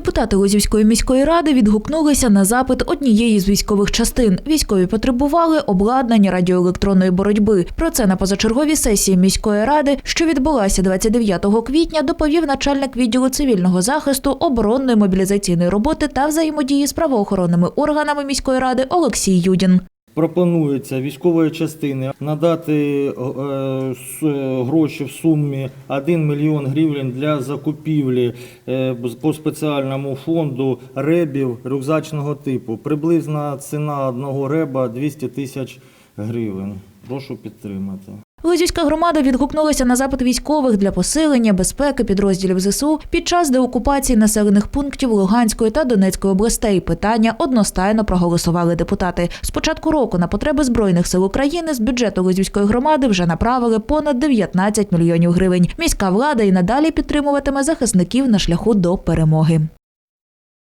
Депутати Лозівської міської ради відгукнулися на запит однієї з військових частин. Військові потребували обладнання радіоелектронної боротьби. Про це на позачерговій сесії міської ради, що відбулася 29 квітня, доповів начальник відділу цивільного захисту, оборонної мобілізаційної роботи та взаємодії з правоохоронними органами міської ради Олексій Юдін. Пропонується військової частини надати е, гроші в сумі 1 мільйон гривень для закупівлі е, по спеціальному фонду ребів рюкзачного типу. Приблизна ціна одного реба 200 тисяч гривень. Прошу підтримати. Лозівська громада відгукнулася на запит військових для посилення безпеки підрозділів ЗСУ під час деокупації населених пунктів Луганської та Донецької областей. Питання одностайно проголосували депутати. З початку року на потреби збройних сил України з бюджету Лозівської громади вже направили понад 19 мільйонів гривень. Міська влада і надалі підтримуватиме захисників на шляху до перемоги.